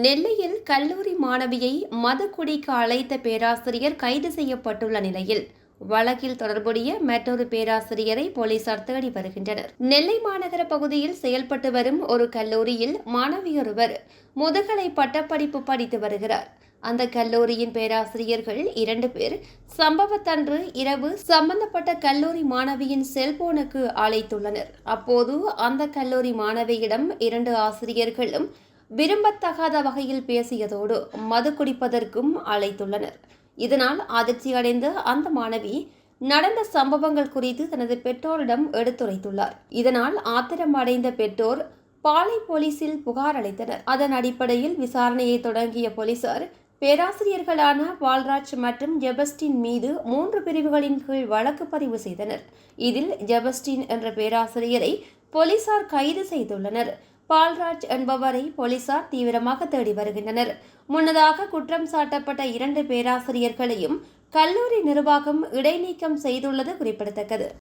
நெல்லையில் கல்லூரி மாணவியை மதுக்குடிக்கு அழைத்த பேராசிரியர் கைது செய்யப்பட்டுள்ள நிலையில் வழக்கில் தொடர்புடைய மற்றொரு பேராசிரியரை போலீசார் தேடி வருகின்றனர். நெல்லை மாநகர பகுதியில் செயல்பட்டு வரும் ஒரு கல்லூரியில் மாணவியொருவர் முதுகலை பட்டப்படிப்பு படித்து வருகிறார். அந்த கல்லூரியின் பேராசிரியர்கள் இரண்டு பேர் சம்பவத்தன்று இரவு சம்பந்தப்பட்ட கல்லூரி மாணவியின் செல்போனுக்கு அழைத்துள்ளனர். அப்போது அந்த கல்லூரி மாணவியிடம் இரண்டு ஆசிரியர்களும் விரும்பத்தகாத வகையில் பேசியதோடு மது குடிப்பதற்கும் அழைத்துள்ளனர். இதனால் அதிர்ச்சியடைந்த அந்த மாணவி நடந்த சம்பவங்கள் குறித்து தனது பெற்றோரிடம் எடுத்துரைத்துள்ளார். இதனால் ஆத்திரம் அடைந்த பெற்றோர் பாலை போலீசில் புகார் அளித்தனர். அதன் அடிப்படையில் விசாரணையை தொடங்கிய போலீசார் பேராசிரியர்களான பால்ராஜ் மற்றும் ஜெபஸ்டின் மீது மூன்று பிரிவுகளின் கீழ் வழக்கு பதிவு செய்தனர். இதில் ஜெபஸ்டின் என்ற பேராசிரியரை போலீசார் கைது செய்துள்ளனர். பால்ராஜ் என்பவரை போலீசார் தீவிரமாக தேடி வருகின்றனர். முன்னதாக குற்றம் சாட்டப்பட்ட இரண்டு பேராசிரியர்களையும் கல்லூரி நிர்வாகம் இடைநீக்கம் செய்துள்ளது குறிப்பிடத்தக்கது.